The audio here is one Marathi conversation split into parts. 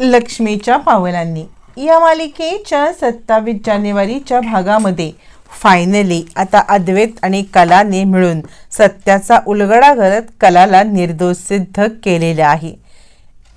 लक्ष्मीच्या पावलांनी. या मालिकेच्या सत्तावीस जानेवारीच्या भागामध्ये फायनली आता अद्वैत आणि कलाने मिळून सत्याचा उलगडा करत कलाला निर्दोष सिद्ध केलेलं आहे.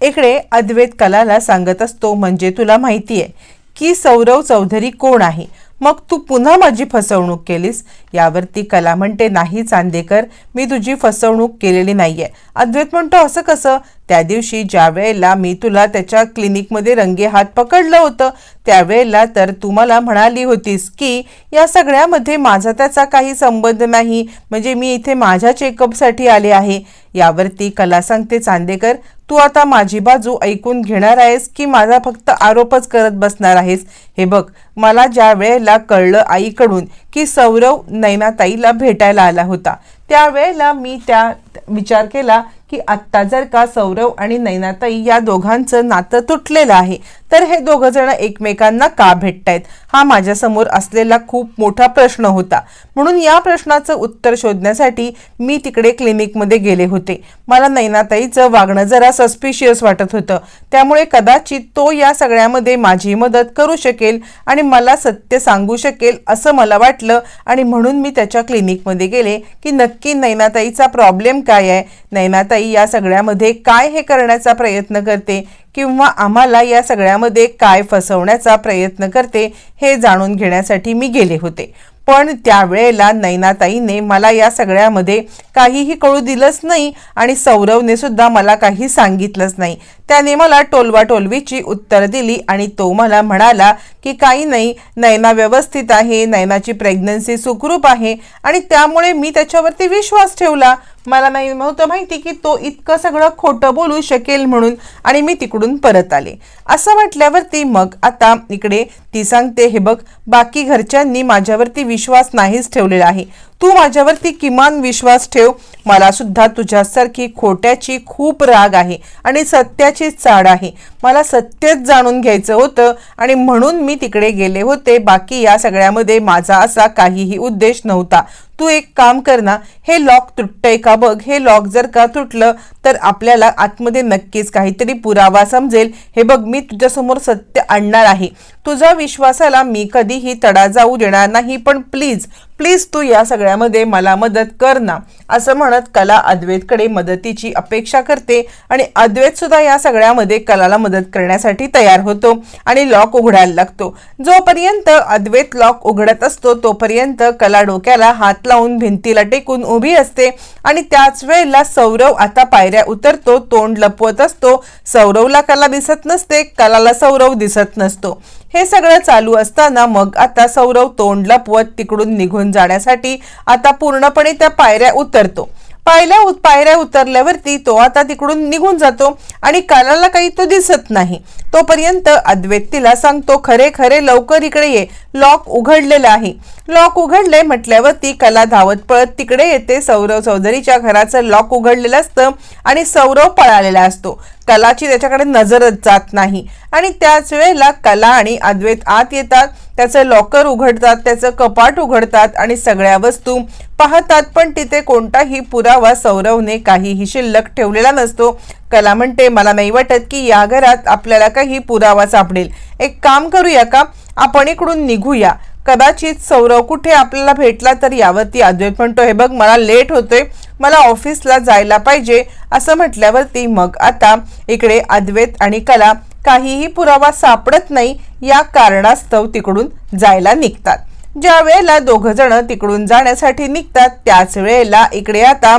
इकडे अद्वैत कलाला सांगत असतो म्हणजे तुला माहिती आहे की सौरव चौधरी कोण आहे? मग तू पुन्हा माझी फसवणूक केलीस? यावरती कला म्हणते नाही चांदेकर मी तुझी फसवणूक केलेली नाही आहे अद्वैत म्हणतो असं कसं? त्या दिवशी ज्या वेळेला मी तुला त्याच्या क्लिनिकमध्ये रंगे हात पकडलं होतं त्यावेळेला तर तू मला म्हणाली होतीस की या सगळ्यामध्ये माझा त्याचा काही संबंध नाही. म्हणजे मी इथे माझ्या चेकअपसाठी आले आहे. यावरती कला सांगते चांदेकर. तू आता माझी बाजू ऐकून घेणार आहेस की माझा फक्त आरोपच करत बसणार आहेस? हे बघ मला ज्या वेळेला कळलं आईकडून की सौरव नैनाताईला भेटायला आला होता. त्यावेळेला मी त्या विचार केला की आत्ता जर का सौरव आणि नैनाताई या दोघांचं नातं तुटलेलं आहे तर हे दोघं जण एकमेकांना का भेटतायत? हा माझ्यासमोर असलेला खूप मोठा प्रश्न होता. म्हणून या प्रश्नाचं उत्तर शोधण्यासाठी मी तिकडे क्लिनिकमध्ये गेले होते. मला नैनाताईचं वागणं जरा सस्पिशियस वाटत होतं. त्यामुळे कदाचित तो या सगळ्यामध्ये माझी मदत करू शकेल आणि मला सत्य सांगू शकेल असं मला वाटलं आणि म्हणून मी त्याच्या क्लिनिकमध्ये गेले की नक्की नैनाताईचा प्रॉब्लेम काय आहे? नैनाताई या सगळ्यामध्ये काय हे करण्याचा प्रयत्न करते? किंवा आम्हाला या सगळ्यामध्ये काय फसवण्याचा प्रयत्न करते? हे जाणून घेण्यासाठी मी गेले होते. पण त्यावेळेला नैनाताईने मला या सगळ्यामध्ये काहीही कळू दिलंच नाही आणि सौरवने सुद्धा मला काही सांगितलंच नाही. त्याने मला टोलवा टोलवीची उत्तर दिली आणि तो मला म्हणाला की काही नाही नैना व्यवस्थित आहे नैनाची प्रेग्नन्सी सुखरूप आहे आणि त्यामुळे मी त्याच्यावरती विश्वास ठेवला. मला नाही नव्हतं माहिती की तो इतकं सगळं खोटं बोलू शकेल म्हणून आणि मी तिकडून परत आले. असं म्हटल्यावरती मग आता इकडे ती सांगते हे बघ बाकी घरच्यांनी माझ्यावरती विश्वास नाहीच ठेवलेला आहे. तू माझ्यावरती किमान विश्वास ठेव. मला सुद्धा तुझ्यासारखी खोट्याची खूप राग आहे आणि सत्याची चाड आहे. मला सत्यच जाणून घ्यायचं होतं आणि म्हणून मी तिकडे गेले होते. बाकी या सगळ्यामध्ये माझा असा काहीही उद्देश नव्हता. तू एक काम कर ना हे लॉक तुटतंय का बघ? हे लॉक जर का तुटलं तर आपल्याला आतमध्ये नक्कीच काहीतरी पुरावा समजेल. हे बघ मी तुझ्यासमोर सत्य आणणार आहे. तुझ्या विश्वासाला मी कधीही तडा जाऊ देणार नाही पण प्लीज प्लीज तू या सगळ्यामध्ये मला मदत कर ना असं म्हणत कला अद्वैतकडे मदतीची अपेक्षा करते आणि अद्वैत सुद्धा या सगळ्यामध्ये कलाला मदत करण्यासाठी तयार होतो आणि लॉक उघडायला लागतो. जोपर्यंत अद्वैत लॉक उघडत असतो तोपर्यंत कला डोक्याला हात लावून भिंतीला टेकून उभी असते आणि त्याच वेळेला सौरव आता पायऱ्या उतरतो तोंड लपवत असतो. सौरवला कला दिसत नसते कलाला सौरव दिसत नसतो. हे सगळं चालू असताना मग आता सौरव तोंड लपवत तिकडून निघून जाण्यासाठी आता पूर्णपणे त्या पायऱ्या उतरतो. पायऱ्या उत पायऱ्या उतरल्यावरती तो आता तिकडून निघून जातो आणि कालाला काही तो दिसत नाही. तोपर्यंत अद्वैत तिला सांगतो खरे खरे लवकर इकडे ये. लॉक उघडलेलं आहे. लॉक उघडले म्हटल्यावरती कला धावत पळत तिकडे येते. सौरव चौधरीच्या घराचं लॉक उघडलेलं असतं आणि सौरव पळालेला असतो. कलाची त्याच्याकडे नजरच जात नाही. आणि त्याच वेळेला कला आणि अद्वैत आत येतात. त्याचं लॉकर उघडतात त्याचं कपाट उघडतात आणि सगळ्या वस्तू पाहतात. पण तिथे कोणताही पुरावा सौरवने काहीही शिल्लक ठेवलेला नसतो. कला म्हणते मला नाही वाटत की या घरात आपल्याला काही पुरावा सापडेल. एक काम करूया का? आपण इकडून निघूया. कदाचित सौरव कुठे आपल्याला भेटला तर यावरती अद्वैत म्हणतो हे बघ मला लेट होतोय. मला ऑफिसला जायला पाहिजे. असं म्हटल्यावरती मग आता इकडे अद्वैत आणि कला काहीही पुरावा सापडत नाही या कारणास्तव तिकडून जायला निघतात. ज्या वेळेला दोघं जण तिकडून जाण्यासाठी निघतात त्याच वेळेला इकडे आता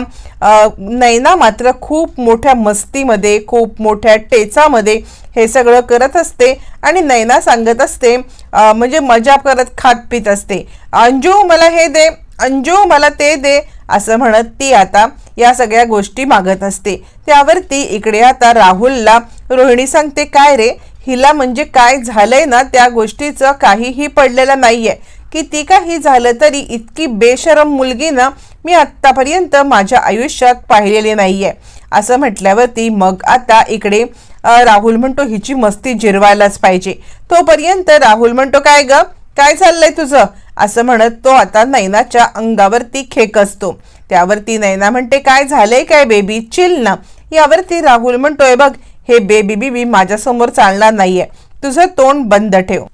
नैना मात्र खूप मोठ्या मस्तीमध्ये खूप मोठ्या टेचामध्ये हे सगळं करत असते आणि नैना सांगत असते म्हणजे मजा करत खात पित असते. अंजू मला हे दे अंजू मला ते दे असं म्हणत ती आता या सगळ्या गोष्टी मागत असते. त्यावरती इकडे आता राहुलला रोहिणी सांगते काय रे? हिला म्हणजे काय झालंय ना त्या गोष्टीचं काहीही पडलेलं नाहीये. ती काही झालं तरी इतकी बेशरम मुलगी ना मी आत्तापर्यंत माझ्या आयुष्यात पाहिलेली नाहीये. असं म्हटल्यावरती मग आता इकडे राहुल म्हणतो हिची मस्ती जिरवायलाच पाहिजे. तोपर्यंत राहुल म्हणतो काय ग? काय चाललंय तुझं? असं म्हणत तो आता नैनाच्या अंगावरती खेकसतो त्यावरती नैना म्हणते काय झालंय काय बेबी? चिल ना. यावरती राहुल म्हणतोय बघ हे बेबी बीबी माझ्यासमोर चालणार नाहीये. तुझं तोंड बंद ठेव.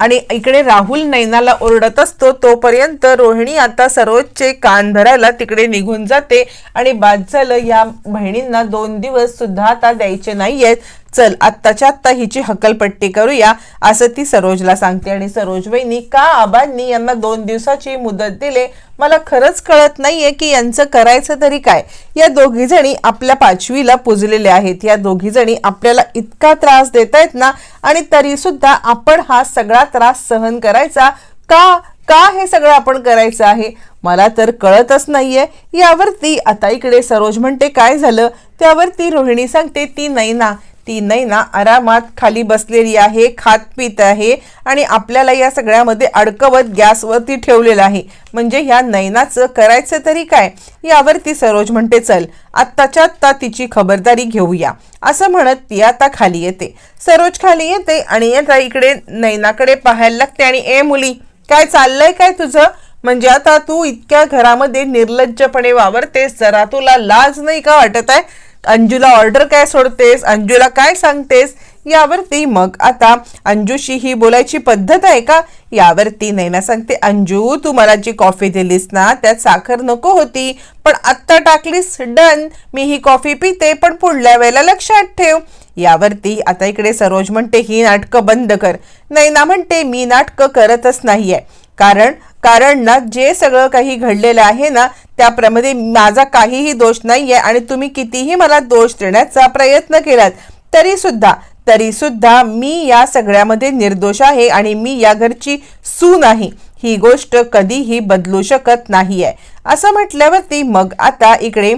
आणि इकडे राहुल नैनाला ओरडत असतो तोपर्यंत रोहिणी आता सरोजचे कान भरायला तिकडे निघून जाते आणि बाद झालं या बहिणींना दोन दिवस सुद्धा आता द्यायचे नाहीयेत. चल आत्ताच्या आत्ता हिची हकलपट्टी करूया असं ती सरोजला सांगते. आणि सरोज वहिनी का आबांनी यांना दोन दिवसाची मुदत दिले? मला खरंच कळत नाहीये की यांचं करायचं तरी काय. या दोघी जणी आपल्या पाचवीला पुजलेल्या आहेत. या दोघी जणी आपल्याला इतका त्रास देत आहेत ना आणि तरी सुद्धा आपण हा सगळा त्रास सहन करायचा? का? का हे सगळं आपण करायचं आहे? मला तर कळतच नाहीये. यावरती आता इकडे सरोज म्हणते काय झालं? त्यावरती रोहिणी सांगते ती नाही ना ती नैना आरामात खाली बसलेली आहे खात पित आहे आणि आपल्याला या सगळ्यामध्ये अडकवत गॅसवरती ठेवलेलं आहे. म्हणजे ह्या नैनाचं करायचं तरी काय? यावरती सरोज म्हणते चल आत्ताच्या आत्ता तिची खबरदारी घेऊया. असं म्हणत ती आता खाली येते. सरोज खाली येते आणि आता इकडे नैनाकडे पाहायला लागते आणि ए मुली काय चाललंय काय तुझं? म्हणजे आता तू इतक्या घरामध्ये निर्लज्जपणे वावरतेस जरा तुला लाज नाही का वाटत आहे? अंजूला ऑर्डर काय सोडतेस? अंजूला काय सांगतेस? यावरती मग आता अंजूशी ही बोलायची पद्धत आहे का? यावरती नैना सांगते अंजू तू मला जी कॉफी दिलीस ना त्यात साखर नको होती पण आत्ता टाकलीस डन मी ही कॉफी पिते पण पुढल्या वेळेला लक्षात ठेव. यावरती आता इकडे सरोज म्हणते ही नाटकं बंद कर. नैना म्हणते मी नाटकं करतच नाहीये. कारण कारण ना जे सगळं काही घडलेलं आहे ना त्याप्रमाणे माझा काहीही दोष नाही आहे आणि तुम्ही कितीही मला दोष देण्याचा प्रयत्न केलात तरीसुद्धा तरीसुद्धा मी या सगळ्यामध्ये निर्दोष आहे आणि मी या घरची सून आहे. ही गोष्ट कधीही बदलू शकत नाही आहे असं म्हटल्यावरती मग आता इकडे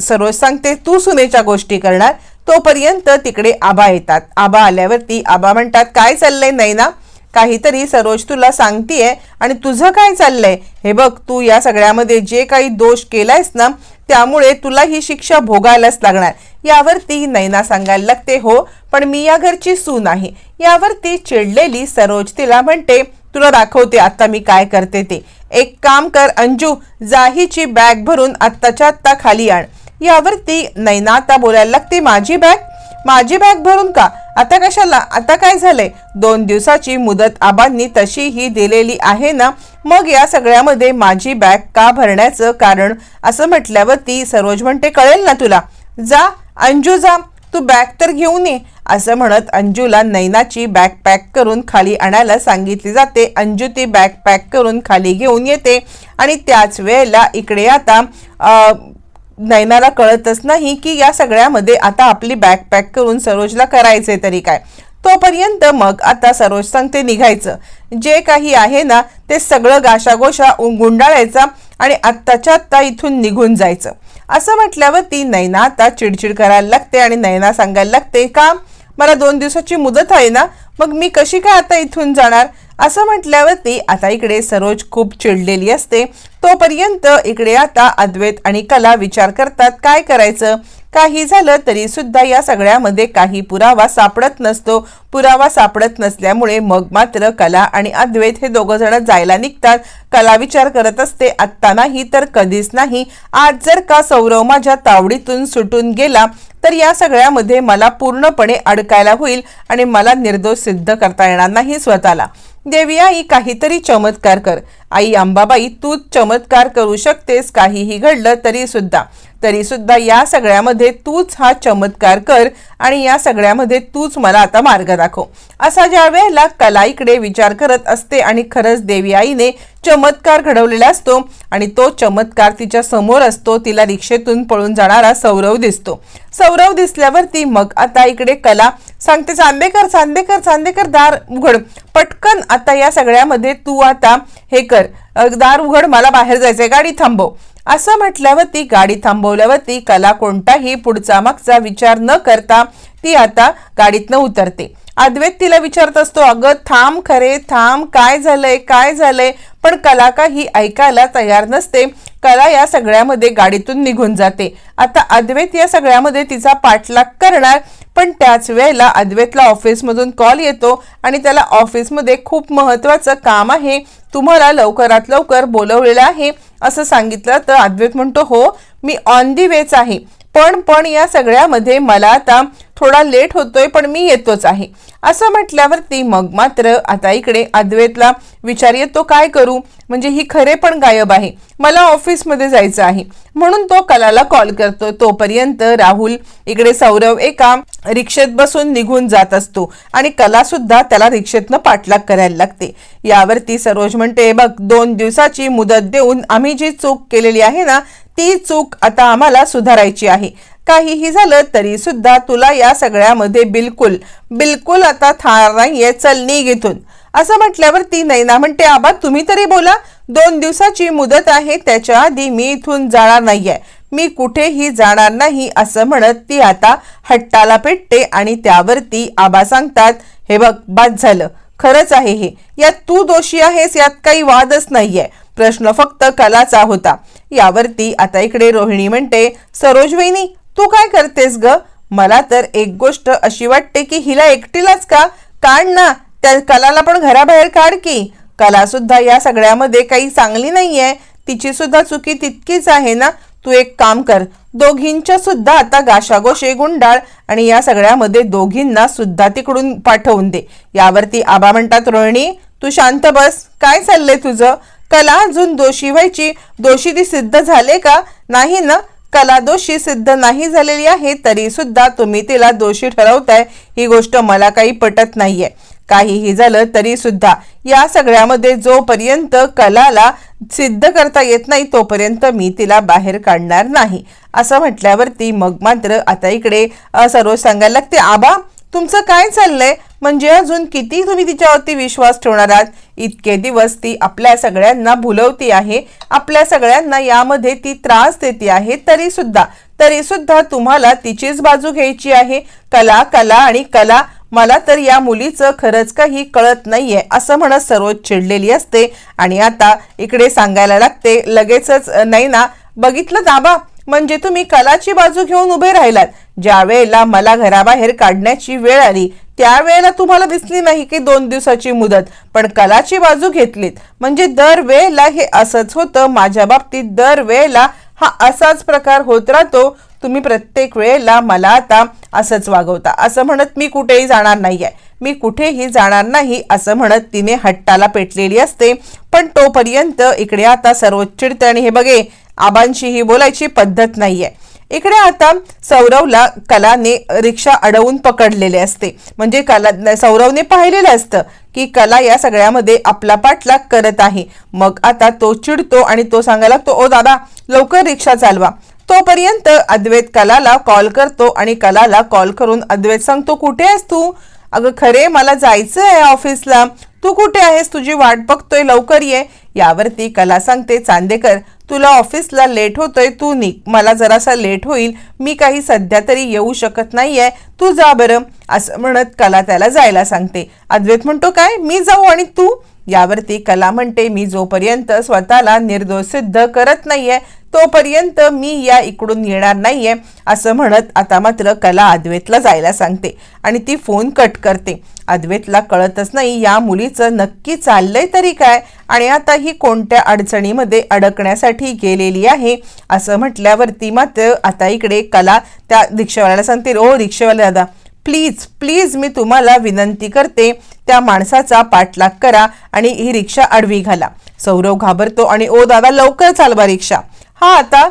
सरोज सांगते तू सुनेच्या गोष्टी करणार. तोपर्यंत तिकडे आबा येतात. आबा आल्यावरती आबा म्हणतात काय चाललंय ना काहीतरी सरोज तुला सांगतीये आणि तुझं काय चाललंय? हे बघ तू या सगळ्यामध्ये जे काही दोष केलायस ना त्यामुळे तुला ही शिक्षा भोगायलाच लागणार. यावरती नैना सांगायला लागते हो पण मी या घरची सून आहे यावरती चिडलेली सरोज तिला म्हणते तुला दाखवते आता मी काय करते ते. एक काम कर अंजू जाहीची बॅग भरून आत्ताच्या आत्ता खाली आण. यावरती नैना आता बोलायला लागते माझी बॅग? माझी बॅग भरून का? आता कशाला? आता काय झालंय? दोन दिवसाची मुदत आबांनी तशी ही दिलेली आहे ना? मग या सगळ्यामध्ये माझी बॅग का भरण्याचं कारण? असं म्हटल्यावर ती सरोज म्हणते कळेल ना तुला. जा अंजू जा. तू बॅग तर घेऊन ये. असं म्हणत अंजूला नैनाची बॅग पॅक करून खाली आणायला सांगितली जाते. अंजू ती बॅग पॅक करून खाली घेऊन येते. आणि त्याच वेळेला इकडे आता नैनाला कळतच नाही की या सगळ्यामध्ये आता आपली बॅग पॅक करून सरोजला करायचे तरी काय. तोपर्यंत मग आता सरोज सांगते निघायचं. जे काही आहे ना ते सगळं गाशागोशा उ- गुंडाळायचा आणि आत्ताच्या आत्ता इथून निघून जायचं. असं म्हटल्यावर ती नैना आता चिडचिड करायला लागते आणि नैना सांगायला लागते का? मला दोन दिवसाची मुदत आहे ना मग मी कशी काय आता इथून जाणार? असं म्हटल्यावरती आता इकडे सरोज खूप चिडलेली असते. तोपर्यंत इकडे आता अद्वैत आणि कला विचार करतात. काय करायचं? काही झालं तरी सुद्धा या सगळ्यामध्ये काही पुरावा सापडत नसतो. पुरावा सापडत नसल्यामुळे मग मात्र कला आणि अद्वैत हे दोघं जण जायला निघतात. कला विचार करत असते आत्ता नाही तर कधीच नाही. आज जर का सौरव माझ्या तावडीतून सुटून गेला तर या सगळ्यामध्ये मला पूर्णपणे अडकायला होईल आणि मला निर्दोष सिद्ध करता येणार नाही स्वतःला. देवी आई काहीतरी चमत्कार कर. आई अंबाबाई तूच चमत्कार करू शकतेस काहीही घडलं तरी सुद्धा तरी सुद्धा या सगळ्यामध्ये तूच हा चमत्कार कर आणि या सगळ्यामध्ये तूच मला आता मार्ग दाखव. असा ज्या वेळेला कलाईकडे विचार करत असते आणि खरंच देवी आईने चमत्कार घडवलेला असतो आणि तो चमत्कार तिच्या समोर असतो तिला रिक्षेतून पळून जाणारा सौरव दिसतो. सौरव दिसल्यावरती मग आता इकडे कला. सांगते चांदेकर चांदेकर चांदेकर दार उघड. पटकन आता या सगळ्यामध्ये तू आता हे कर. दार उघड मला बाहेर जायचंय. गाडी थांबव. असं म्हटल्यावरती गाडी थांबवल्यावरती कला कोणताही पुढचा मागचा विचार न करता ती आता गाडीतनं उतरते. अद्वैत तिला विचारत असतो अगं थांब खरे थांब. काय झालंय? काय झालंय? पण कला काही ऐकायला तयार नसते. कला या सगळ्यामध्ये गाडीतून निघून जाते. आता अद्वैत या सगळ्यामध्ये तिचा पाठलाग करणार पण त्याच वेळेला अद्वैतला ऑफिसमधून कॉल येतो आणि त्याला ऑफिसमध्ये खूप महत्त्वाचं काम आहे. तुम्हाला लवकरात लवकर बोलवलेलं आहे असं सांगितलं तर अद्वैत म्हणतो हो मी ऑन दी वेच आहे. पण पण या सगळ्यामध्ये मला आता थोडा लेट होतोय पण मी येतोच आहे. असं म्हटल्यावरती मग मात्र आता इकडे अद्वैतला विचार येतो काय करू? म्हणजे ही खरे पण गायब आहे. मला ऑफिसमध्ये जायचं आहे. म्हणून तो कलाला कॉल करतो. तोपर्यंत राहुल इकडे सौरव एका रिक्षेत बसून निघून जात असतो आणि कला सुद्धा त्याला रिक्षेतनं पाठलाग करायला लागते. यावरती सरोज म्हणते बघ दोन दिवसाची मुदत देऊन आम्ही जी चूक केलेली आहे ना ती चूक आता आम्हाला सुधारायची आहे. काहीही झालं तरी सुद्धा तुला या सगळ्यामध्ये बिलकुल बिलकुल आता थार नाहीये चल नी इथून. असं म्हटल्यावर ती नैना म्हणते आबा तुम्ही तरी बोला. दोन दिवसाची मुदत आहे त्याच्या आधी मी इथून जाणार नाहीये. मी कुठेही जाणार नाही असं म्हणत ती आता हट्टाला पेटते आणि त्यावरती आबा सांगतात हे बघ बाद झालं. खरंच आहे हे. यात तू दोषी आहेस यात काही वादच नाहीये. प्रश्न फक्त कलाचा होता. यावरती आता इकडे रोहिणी म्हणते सरोजवेनी तू काय करतेस ग? मला तर एक गोष्ट अशी वाटते की हिला एकटीलाच का? काढ ना. त्या कलाला पण घराबाहेर काढ की. कला सुद्धा या सगळ्यामध्ये काही चांगली नाहीये. तिची सुद्धा चुकी तितकीच आहे ना. तू एक काम कर. दोघींच्या सुद्धा आता गाशागोशे गुंडाळ आणि या सगळ्यामध्ये दोघींना सुद्धा तिकडून पाठवून दे. यावरती आबा म्हणतात रोहिणी तू शांत बस. काय चाललंय तुझं? कला अजून दोषी व्हायची. दोषी ती सिद्ध झाले का? नाही ना. कला दोषी सिद्ध नाही झालेली आहे तरी सुद्धा तुम्ही तिला दोषी ठरवताय ही गोष्ट मला काही पटत नाहीये. काहीही झालं तरी सुद्धा या सगळ्यामध्ये जोपर्यंत कलाला सिद्ध करता येत नाही तोपर्यंत मी तिला बाहेर काढणार नाही. असं म्हटल्यावरती मग मात्र आता इकडे सर्व सरोज सांगायला लागते आबा तुमचं काय चाललंय? म्हणजे अजून किती तुम्ही तिच्यावरती विश्वास ठेवणार आहात? इतके दिवस ती आपल्या सगळ्यांना भुलवती आहे. आपल्या सगळ्यांना यामध्ये ती त्रास देते आहे. तरी सुद्धा तरी सुद्धा तुम्हाला तिचीच बाजू घ्यायची आहे. कला कला आणि कला. मला तर या मुलीचं खरंच काही कळत नाहीये असं म्हणत सरोज चिडलेली असते. आणि आता इकडे सांगायला लागते लगेचच नाही ना बघितलं दाबा. म्हणजे तुम्ही कलाची बाजू घेऊन उभे राहिलात. ज्या वेळेला मला घराबाहेर काढण्याची वेळ आली त्यावेळेला तुम्हाला दिसली नाही की दोन दिवसाची मुदत पण कलाची बाजू घेतलीत. म्हणजे दर वेळेला हे असंच होतं. माझ्या बाबतीत दर वेळेला हा असाच प्रकार होत राहतो. तुम्ही प्रत्येक वेळेला मला आता असंच वागवता. असं म्हणत मी कुठेही जाणार नाही आहे मी कुठेही जाणार नाही असं म्हणत तिने हट्टाला पेटलेली असते. पण तोपर्यंत इकडे आता सर्वोच्च चिडते आणि हे बघे आबांशी ही बोलायची पद्धत नाही आहे इकडे आता सौरवला कलाने रिक्षा अडवून पकडलेले असते. म्हणजे कला सौरवने पाहिलेलं असतं की कला या सगळ्यामध्ये आपला पाठलाग करत आहे. मग आता तो चिडतो आणि तो सांगायला लागतो ओ दादा लवकर रिक्षा चालवा. तोपर्यंत अद्वैत कलाला कॉल करतो आणि कलाला कॉल करून अद्वैत सांगतो कुठे आहेस तू? अगं खरे मला जायचं आहे ऑफिसला. तू कुठे आहेस? तुझी वाट बघतोय लवकर ये. यावरती कला सांगते चांदेकर तुला ऑफिसला लेट होतोय तू निक मला जरासा लेट होईल. मी काही सध्या तरी येऊ शकत नाहीये. तू जा बरं असं म्हणत कला त्याला जायला सांगते. अद्वैत म्हणतो काय? मी जाऊ आणि तू यावरती कला म्हणते मी जोपर्यंत स्वतःला निर्दोष सिद्ध करत नाहीये तोपर्यंत मी या इकडून येणार नाहीये असं म्हणत आता मात्र कला अद्वैतला जायला सांगते आणि ती फोन कट करते. अद्वैतला कळतच नाही या मुलीचं नक्की चाललंय तरी काय? आणि आता ही कोणत्या अडचणीमध्ये अडकण्यासाठी गेलेली आहे? असं म्हटल्यावरती मात्र आता इकडे कला त्या रिक्षावाल्याला सांगते ओ रिक्षावाला दादा प्लीज प्लीज मी तुम्हाला विनंती करते त्या माणसाचा पाठलाग करा आणि ही रिक्षा आडवी घाला. सौरव घाबरतो आणि ओ दादा लवकर चालवा रिक्षा. हा आता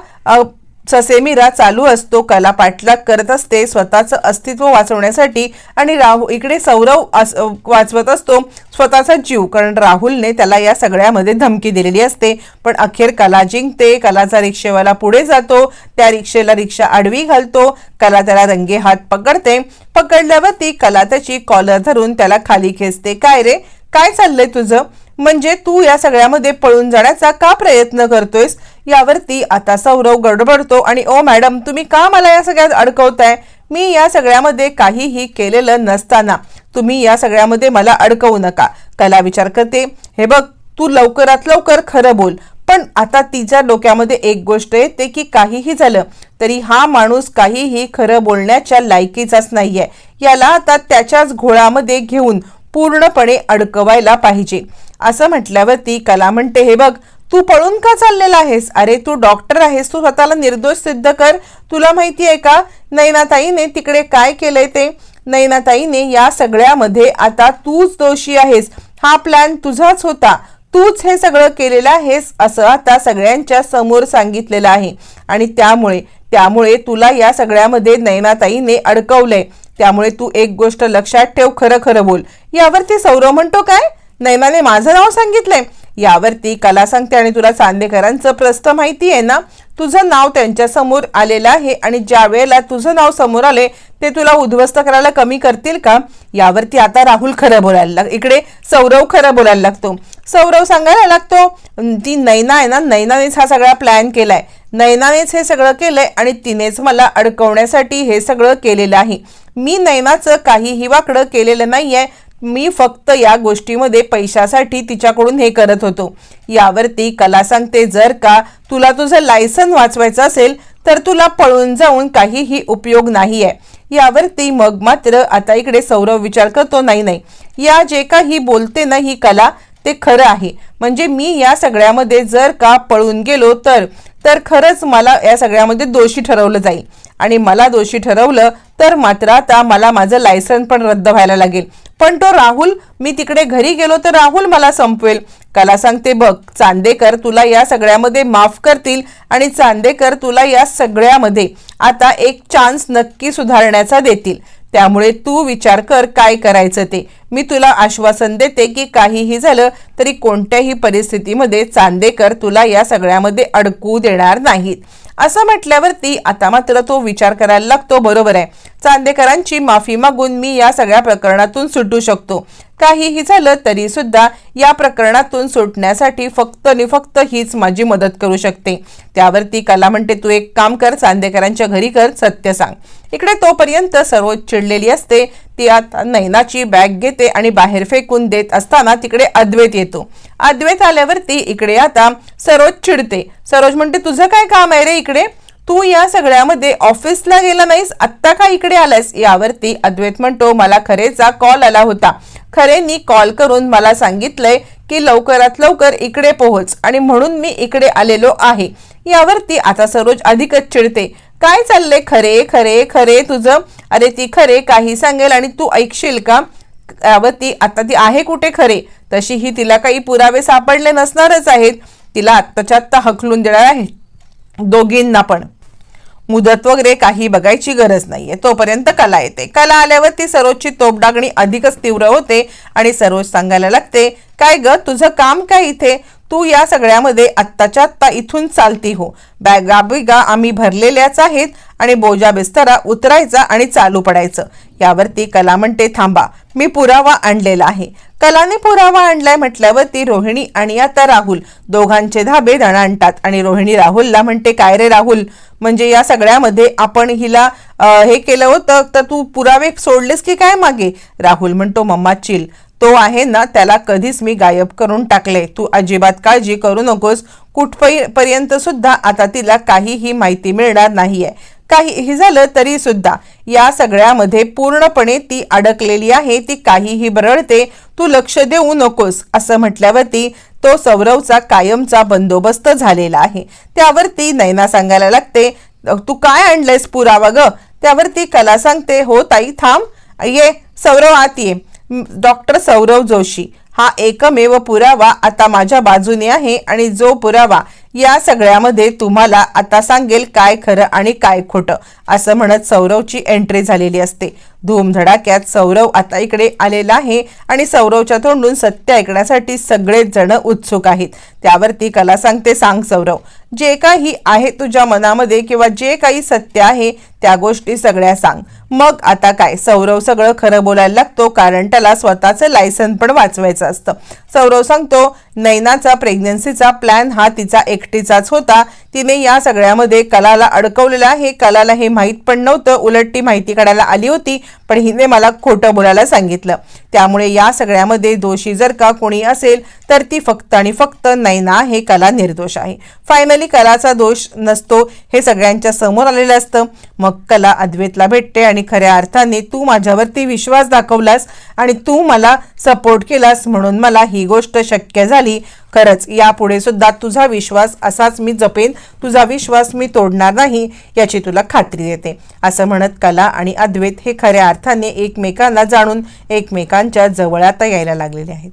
ससेमिरा चालू असतो कला पाठलाग करत असते स्वतःचं अस्तित्व वाचवण्यासाठी आणि राहू इकडे सौरव अस- वाचवत असतो स्वतःचा जीव कारण राहुलने त्याला या सगळ्यामध्ये धमकी दिलेली असते. पण अखेर कला जिंकते कलाचा रिक्षेवाला पुढे जातो त्या रिक्षेला रिक्षा आडवी घालतो कला त्याला रंगे हात पकडते. पकडल्यावर ती कला त्याची कॉलर धरून त्याला खाली खेचते. काय रे? काय चाललंय तुझं? म्हणजे तू या सगळ्यामध्ये पळून जाण्याचा का प्रयत्न करतोयस? यावरती आता सौरव गडबडतो आणि ओ मॅडम तुम्ही का मला या सगळ्यात अडकवताय? मी या सगळ्यामध्ये काहीही केलेलं नसताना. तुम्ही या सगळ्यामध्ये मला अडकवू नका. कला विचार करते हे बघ तू लवकरात लवकर खरं बोल. पण आता तिच्या डोक्यामध्ये एक गोष्ट येते की काहीही झालं तरी हा माणूस काहीही खरं बोलण्याच्या लायकीचाच नाहीये. याला आता त्याच्याच घोळामध्ये घेऊन पूर्णपणे अडकवायला पाहिजे. असं म्हटल्यावरती कला म्हणते हे बघ तू पळून का चाललेला आहेस? अरे तू डॉक्टर आहेस. तू स्वतःला निर्दोष सिद्ध कर. तुला माहिती आहे का? नैनाताईने तिकडे काय केलंय ते? नैनाताईने या सगळ्यामध्ये आता तूच दोषी आहेस. हा प्लॅन तुझाच होता. तूच हे सगळं केलेलं आहेस असं आता सगळ्यांच्या समोर सांगितलेलं आहे. आणि त्यामुळे त्यामुळे तुला या सगळ्यामध्ये नैनाताईने अडकवलंय. त्यामुळे तू एक गोष्ट लक्षात ठेव खरं खरं बोल. यावरती सौरव म्हणतो काय? नैनाने माझं नाव सांगितलंय. यावरती कला सांगते आणि तुला चांदेकरांचं प्रस्थ माहिती आहे ना? तुझं नाव त्यांच्यासमोर आलेलं आहे आणि ज्या वेळेला तुझं नाव समोर आले ते तुला उद्ध्वस्त करायला कमी करतील का? यावरती आता राहुल खरं बोलायला लाग इकडे सौरव खरं बोलायला लागतो. सौरव सांगायला लागतो ती नैना आहे ना? नैनानेच हा सगळा प्लॅन केलाय. नैनानेच हे सगळं केलंय आणि तिनेच मला अडकवण्यासाठी हे सगळं केलेलं आहे. मी नैनाचं काहीही वाकडं केलेलं नाही आहे मी फक्त या गोष्टीमध्ये पैशासाठी तिच्याकडून हे करत होतो. यावरती कला सांगते जर का तुला तुझं लायसन वाचवायचं असेल तर तुला पळून जाऊन काहीही उपयोग नाही आहे यावरती मग मात्र आता इकडे सौरव विचार करतो नाही नाही. या जे काही बोलते ना ही कला ते खरं आहे. म्हणजे मी या सगळ्यामध्ये जर का पळून गेलो तर तर खरंच मला या सगळ्यामध्ये दोषी ठरवलं जाईल. आणि मला दोषी ठरवलं तर मात्र आता मला माझं लायसन पण रद्द व्हायला लागेल. पण तो राहुल मी तिकडे घरी गेलो तर राहुल मला संपवेल. कला सांगते बघ चांदेकर तुला या सगळ्यामध्ये माफ करतील आणि चांदेकर तुला या सगळ्यामध्ये आता एक चान्स नक्की सुधारण्याचा देतील. त्यामुळे तू विचार कर काय करायचं ते. मी तुला आश्वासन देते की काहीही झालं तरी कोणत्याही परिस्थितीमध्ये चांदेकर तुला या सगळ्यामध्ये अडकू देणार नाहीत. असं म्हटल्यावरती आता मात्र तो विचार करायला लागतो बरोबर आहे. चांदेकरांची माफी मागून मी या सगळ्या प्रकरणातून सुटू शकतो. काहीही झालं तरी सुद्धा या प्रकरणातून सुटण्यासाठी फक्त आणि फक्त हीच माझी मदत करू शकते. त्यावरती कला म्हणते तू एक काम कर चांदेकरांच्या घरी कर सत्य सांग. इकडे तोपर्यंत सर्वोच्च चिडलेली असते ती आता नैनाची बॅग घेते आणि बाहेर फेकून देत असताना तिकडे अद्वैत येतो. अद्वैत आल्यावरती इकडे आता सरोज चिडते. सरोज म्हणते तुझं काय काम आहे रे इकडे? तू या सगळ्यामध्ये ऑफिसला गेला नाहीस? आत्ता का इकडे आलायस? यावरती अद्वैत म्हणतो मला खरेचा कॉल आला होता. खरेनी कॉल करून मला सांगितलंय की लवकरात लवकर इकडे पोहोच आणि म्हणून मी इकडे आलेलो आहे. यावरती आता सरोज अधिकच चिडते. काय चाललंय? खरे खरे खरे तुझं? अरे ती खरे काही सांगेल आणि तू ऐकशील का? यावर ती आता ती आहे कुठे खरे? तशी ही तिला काही पुरावे सापडले नसणारच आहेत. तिला आत्ताच्या आत्ता हकलून देणार आहे. दोघींना पण. मुदत वगैरे काही बघायची गरज नाहीये. तोपर्यंत कला येते. कला आल्यावर ती सरोजची तोपडागणी अधिकच तीव्र होते आणि सरोज सांगायला लागते काय ग तुझं काम काय इथे? तू या सगळ्यामध्ये आत्ताच्या आत्ता इथून चालती हो. बॅगा बिगा आम्ही भरलेल्याच आहेत आणि बोजा बिस्तरा उतरायचा आणि चालू पडायचं. यावरती कला म्हणते थांबा मी पुरावा आणलेला आहे. कलाने पुरावा आणलाय म्हटल्यावरती रोहिणी आणि आता राहुल दोघांचे धाबे दण आणतात आणि रोहिणी राहुलला म्हणते काय रे राहुल? म्हणजे या सगळ्यामध्ये आपण हिला हे केलं होतं तर तू पुरावे सोडलेस की काय मागे? राहुल म्हणतो मम्मा चिल. तो आहे ना त्याला कधीच मी गायब करून टाकले. तू अजिबात काळजी करू नकोस. कुठपर्यंत सुद्धा आता तिला काहीही माहिती मिळणार नाहीये. काहीही झालं तरी सुद्धा या सगळ्यामध्ये पूर्णपणे ती अडकलेली आहे ती काहीही बरळते. तू लक्ष देऊ नकोस असं म्हटल्यावरती तो सौरवचा कायमचा बंदोबस्त झालेला आहे. त्यावरती नैना सांगायला लागते तू काय आणलंयस पुरावा ग? त्यावरती कला सांगते हो ताई थांब. ये सौरव आत ये. डॉक्टर सौरव जोशी. हा एकमेव पुरावा आता माझ्या बाजूने आहे आणि जो पुरावा या सगळ्यामध्ये तुम्हाला आता सांगेल काय खरं आणि काय खोटं असं म्हणत सौरवची एंट्री झालेली असते. धूमधडाक्यात सौरव आता इकडे आलेला आहे आणि सौरवच्या तोंडून सत्य ऐकण्यासाठी सगळेच जण उत्सुक आहेत. त्यावरती कला सांगते सांग सौरव जे काही आहे तुझ्या मनामध्ये किंवा जे काही सत्य आहे त्या गोष्टी सगळ्या सांग. मग आता काय? सौरव सगळं खरं बोलायला लागतो कारण त्याला स्वतःचं लायसन पण वाचवायचं असतं. सौरव सांगतो नैनाचा प्रेग्नन्सीचा प्लॅन हा तिचा एकटीचाच होता. तिने या सगळ्यामध्ये कलाला अडकवलेलं आहे. कलाला हे माहीत पण नव्हतं. उलट ती माहिती काढायला आली होती पण हिने मला खोटं बोलायला सांगितलं. त्यामुळे या सगळ्यामध्ये दोषी जर का कोणी असेल तर ती फक्त आणि फक्त नैना हे कला निर्दोष आहे. फायनली कलाचा दोष नसतो हे सगळ्यांच्या समोर आलेलं असतं. मग कला अद्वैतला भेटते आणि खऱ्या अर्थाने तू माझ्यावरती विश्वास दाखवलास आणि तू मला सपोर्ट केलास म्हणून मला ही गोष्ट शक्य झाली. खरंच यापुढे सुद्धा तुझा विश्वास असाच मी जपेन तुझा विश्वास मी तोडणार नाही याची तुला खात्री देते. असं म्हणत कला आणि अद्वैत हे खऱ्या अर्थाने एकमेकांना जाणून लोकांच्या जवळ आता यायला लागलेले आहेत.